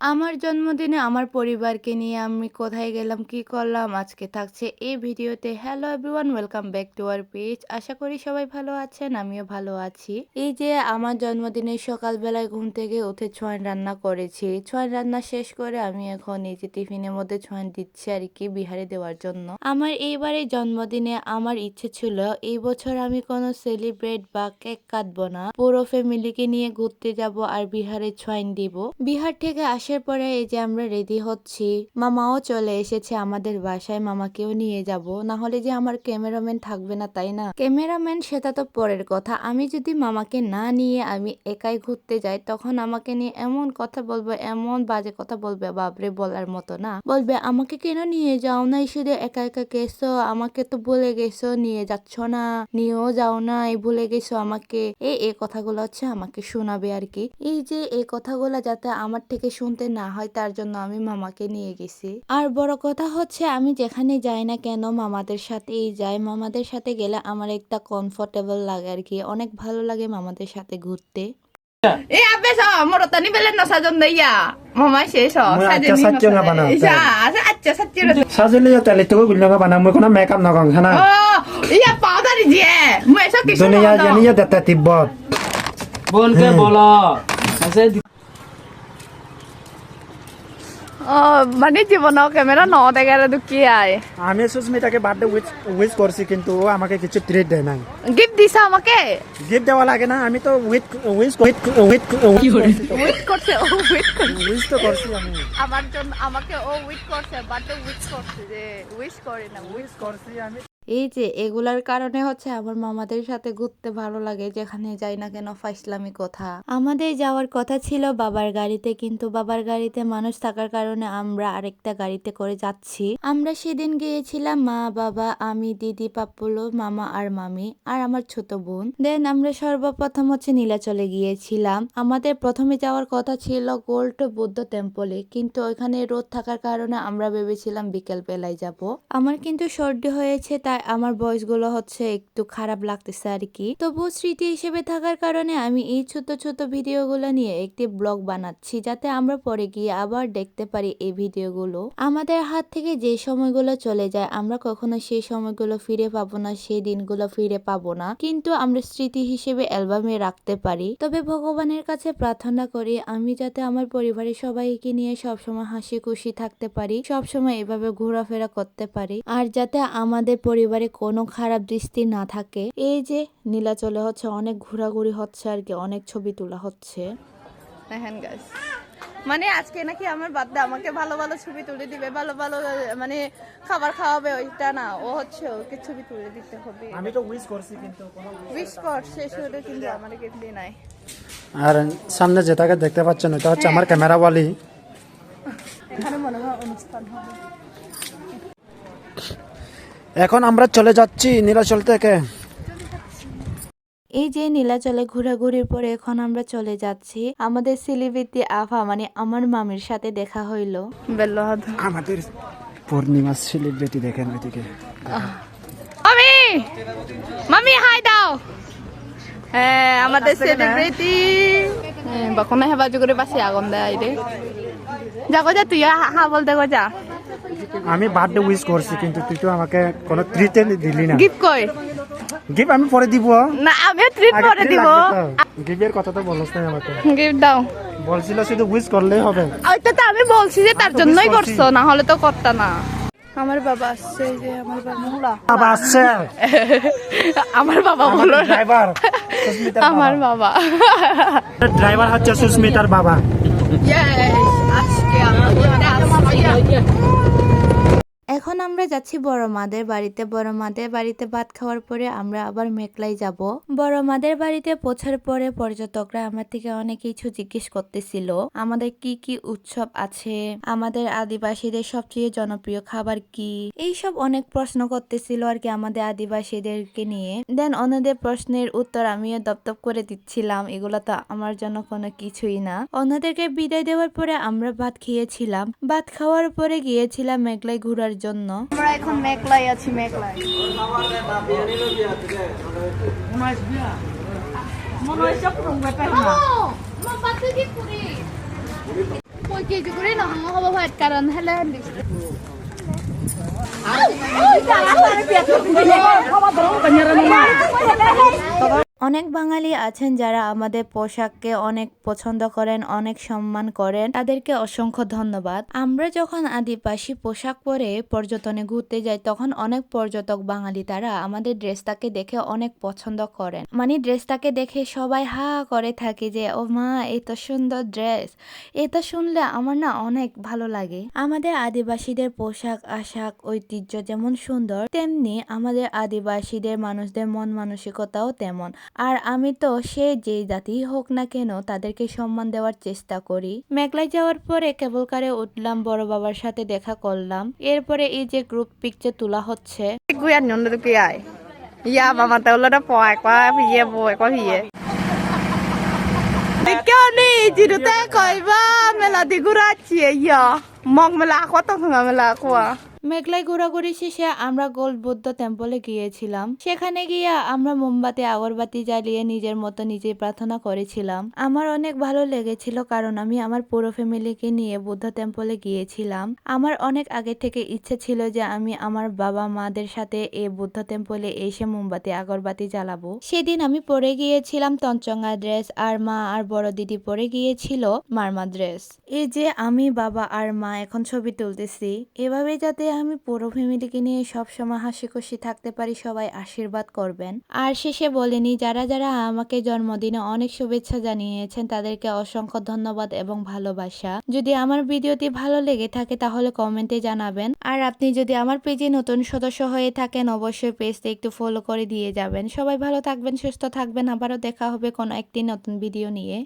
আমার জন্মদিনে আমার পরিবারকে নিয়ে আমি কোথায় গেলাম, কি করলাম, আজকে থাকছে এই ভিডিওতে। Hello everyone welcome back to our page আশা করি সবাই ভালো আছেন, আমিও ভালো আছি। এই যে আমার জন্মদিনে সকালবেলায় ঘুম থেকে উঠে ছোঁয়ান রান্না করেছি। ছোঁয়ান রান্না শেষ করে আমি এখন এই যে টিফিনের মধ্যে ছোঁয়ান দিচ্ছি আর কি বিহারে দেওয়ার জন্য। আমার এইবারে জন্মদিনে আমার ইচ্ছে ছিল, এই বছর আমি কোনো সেলিব্রেট বা কেক কাটবো না। পুরো ফ্যামিলিকে নিয়ে ঘুরতে যাব আর বিহারে ছোঁয়ান দিব। বিহার থেকে আসার পরে এই যে আমরা রেডি হচ্ছি, মামাও চলে এসেছে আমাদের বাসায়, মামাকেও নিয়ে যাব। না হলে যে আমার ক্যামেরাম্যান থাকবে না, তাই না? ক্যামেরাম্যান সেটা তো পরের কথা। আমি যদি মামাকে না নিয়ে আমি একাই ঘুরতে যাই, তখন আমাকে নিয়ে এমন কথা বলবে, এমন বাজে কথা বলবে বাবরে বলার মতো না। বলবে, আমাকে কেন নিয়ে যাও না শুধু একা একা গেছো, আমাকে তো বলে গেছো, নিয়ে যাচ্ছ না, নিয়েও যাও না এই ভুলে গেছো আমাকে। এই এই কথাগুলো হচ্ছে আমাকে শোনাবে আর কি। এই যে, এই কথাগুলো যাতে আমার থেকে শুনতে না হয় তার জন্য আমি মামাকে নিয়ে গেছি। আর বড় কথা হচ্ছে আমি যেখানে যাই না কেন মামাদের সাথেই যাই। মামাদের সাথে গেলে আমার একটা কমফোর্টেবল লাগে আর কি। অনেক ভালো লাগে মামাদের সাথে ঘুরতে। বানা মই কোনো মেকআপ. দুনিয়া জানিয়ে দেতা তিব্বত। বোনকে বলো আছে Oh, মানে জীবন ক্যামেরা ন দেখারে দুকি আয় আমি সুস্মিতাকে বার্থডে উইশ উইচ করছি কিন্তু ও আমাকে কিছু ট্রিট দেয় নাই। গিফট দিছা আমাকে? গিফট দেওয়া লাগে না আমি তো উইথ উইশ উইথ উইথ উইট করছে ও উইট করছে উইশ তো করছি আমি। আমার জন্য আমাকে ও উইথ করছে বার্থডে উইট করছে যে উইশ করে না উইশ করছি আমি। এই যে এগুলার কারণে হচ্ছে আমার মামাদের সাথে ঘুরতে ভালো লাগে, যেখানে যাই না কেন ফাইসলামি কথা। আমাদের যাওয়ার কথা ছিল বাবার গাড়িতে, কিন্তু বাবার গাড়িতে মানুষ থাকার কারণে আমরা আরেকটা গাড়িতে করে যাচ্ছি। আমরা সেদিন গিয়েছিলাম মা, বাবা, আমি, দিদি পাপ্পুলো মামা আর মামি আর আমার ছোট বোন। দেন আমরা সর্বপ্রথম হচ্ছে নীলাচলে গিয়েছিলাম। আমাদের প্রথমে যাওয়ার কথা ছিল গোল্ড বুদ্ধ টেম্পলে কিন্তু ওইখানে রোদ থাকার কারণে আমরা ভেবেছিলাম বিকেল বেলায় যাব। আমার কিন্তু সর্দি হয়েছে, তাই আমার ভয়েসগুলো হচ্ছে একটু খারাপ লাগতেছে আর কি তবু স্মৃতি হিসেবে থাকার কারণে আমি এই ছোট ছোট ভিডিওগুলো নিয়ে একটি ব্লগ বানাচ্ছি, যাতে আমরা পরে গিয়ে আবার দেখতে পারি এই ভিডিওগুলো। আমাদের হাত থেকে যে সময়গুলো চলে যায়, আমরা কখনো সেই সময়গুলো ফিরে পাবো না, সেই দিনগুলো ফিরে পাবো না। কিন্তু আমরা স্মৃতি হিসেবে অ্যালবামে রাখতে পারি। তবে ভগবানের কাছে প্রার্থনা করি, আমি যাতে আমার পরিবারের সবাইকে নিয়ে সবসময় হাসি খুশি থাকতে পারি, সবসময় এভাবে ঘোরাফেরা করতে পারি। আর যাতে আমাদের পরিবারে কোনো খারাপ দৃষ্টি না থাকে। এই যে নীলাচলে হচ্ছে অনেক ঘোরাঘুরি হচ্ছে আর কি অনেক ছবি তোলা হচ্ছে। দেখেন মানে আজকে নাকি আমার বার্থডে আমাকে ভালো ভালো ছবি তুলে দিবে ভালো ভালো মানে খাবার খাওয়াবে ওইটা না ও হচ্ছে ওকে ছবি তুলে দিতে হবে। আমি তো উইশ করছি কিন্তু কোনো উইশ কর শেষ হলে কিন্তু আমার দিয়ে নাই। আর সামনে যেটাকে দেখতে পাচ্ছেন ওটা হচ্ছে আমার ক্যামেরা ওয়ালি এখানে মনে হয় অনুষ্ঠান হবে। এখন আমরা চলে যাচ্ছি নীলাচল থেকে। এই যে নীলাচলে ঘোরাঘুরির পরে এখন আমরা চলে যাচ্ছি। আমাদের সিলিবিতি আফা মানে আমার মামির সাথে দেখা হইল। আমাদের পূর্ণিমা সেলিব্রিটি দেখেন ওইদিকে। মামি! মামি হাই দাও। হ্যাঁ আমাদের সেলিব্রিটি বাকনে হেবা জুগুরে পাশে আগুন দেয় রে যা গো যা তুই হা- হা বলতে গো যা। আমি বার্থডে উইশ করছি কিন্তু তুই তো আমাকে কোনো ট্রিটে দিলি না। গিফট কই? গিফট আমি পরে দিব। না আমি ট্রিট treat দিব। গিফটের কথা তো বলছ না আমাকে। গিফট দাও। বলছিল শুধু উইশ করলেই হবে। ওইটা তো আমি বলছি যে তার জন্যই করছ। না হলে তো করতা না। আমার বাবা আসছে এই যে আমার বাবা বাবা আসছে। আমার বাবা বলো ড্রাইভার আমার বাবা। ড্রাইভার হচ্ছে সুস্মিতার বাবা। আজকে আমরা এখন আমরা যাচ্ছি বড় মাদের বাড়িতে। বড় মাদের বাড়িতে ভাত খাওয়ার পরে আমরা আবার মেঘলাই যাব। বড় মাদের বাড়িতে পৌঁছার পরে পর্যটকরা আমার থেকে অনেক কিছু জিজ্ঞেস করতেছিল। আমাদের কি কি উৎসব আছে? আমাদের আদিবাসীদের সবচেয়ে জনপ্রিয় খাবার কি? এইসব অনেক প্রশ্ন করতেছিল আর কি আমাদের আদিবাসীদেরকে নিয়ে। দেন অন্যদের প্রশ্নের উত্তর আমিও দপদপ করে দিচ্ছিলাম। এগুলো তো আমার জন্য কোনো কিছুই না। অন্যদেরকে বিদায় দেওয়ার পরে আমরা ভাত খেয়েছিলাম। ভাত খাওয়ার পরে গিয়েছিলাম মেঘলাই ঘোরার জন্য। আমরা এখন মেঘলাই আছি মেঘলাই করে নহয় হ'ব ভাত কাৰণ হেলে অনেক বাঙালি আছেন যারা আমাদের পোশাককে অনেক পছন্দ করেন, অনেক সম্মান করেন। তাদেরকে অসংখ্য ধন্যবাদ। আমরা যখন আদিবাসী পোশাক পরে পর্যটনে ঘুরতে যাই, তখন অনেক পর্যটক বাঙালি তারা আমাদের ড্রেসটাকে দেখে অনেক পছন্দ করেন। মানে ড্রেসটাকে দেখে সবাই হা করে থাকে যে, ও মা, এত সুন্দর ড্রেস। এটা শুনলে আমার না অনেক ভালো লাগে। আমাদের আদিবাসীদের পোশাক, আশাক, ঐতিহ্য যেমন সুন্দর, তেমনি আমাদের আদিবাসীদের মানুষদের মন মানসিকতাও তেমন। আর আমি তো সে যে জাতিই হোক না কেন তাদেরকে সম্মান দেওয়ার চেষ্টা করি। মেঘলায় যাওয়ার পরে কেবল কারে উঠলাম, বড় বাবার সাথে দেখা করলাম। এরপরে এই যে গ্রুপ পিকচার তোলা হচ্ছে। Kyo ni chỉ được tay মেঘলায় ঘোরাঘুরি শেষে আমরা গোল্ড বুদ্ধ টেম্পলে গিয়েছিলাম। সেখানে গিয়ে আমরা মোমবাতি, আগরবাতি জ্বালিয়ে নিজের মতো নিজে প্রার্থনা করেছিলাম। আমার অনেক ভালো লেগেছিল কারণ আমি আমার পুরো ফ্যামিলিকে নিয়ে বুদ্ধ টেম্পলে গিয়েছিলাম। আমার অনেক আগে থেকে ইচ্ছে ছিল যে আমি আমার বাবা মাদের সাথে এই বুদ্ধ টেম্পলে এসে মোমবাতি, আগরবাতি জ্বালাবো। সেদিন আমি পরে গিয়েছিলাম তঞ্চঙ্গা ড্রেস আর মা আর বড় দিদি পরে গিয়েছিল মারমা ড্রেস এই যে আমি বাবা আর মা এখন ছবি তুলতেছি। এভাবে যাতে আমি পুরো ফ্যামিলিকে নিয়ে সবসময় হাসি খুশি থাকতে পারি, সবাই আশীর্বাদ করবেন। আর শেষে বলেনি, যারা যারা আমাকে জন্মদিনে অনেক শুভেচ্ছা জানিয়েছেন, তাদেরকে অসংখ্য ধন্যবাদ এবং ভালোবাসা। যদি আমার ভিডিওটি ভালো লেগে থাকে, তাহলে কমেন্টে জানাবেন। আর আপনি যদি আমার পেজে নতুন সদস্য হয়ে থাকেন, অবশ্যই পেজটা একটু ফলো করে দিয়ে যাবেন। সবাই ভালো থাকবেন, সুস্থ থাকবেন। আবারও দেখা হবে কোনো একটি নতুন ভিডিও নিয়ে।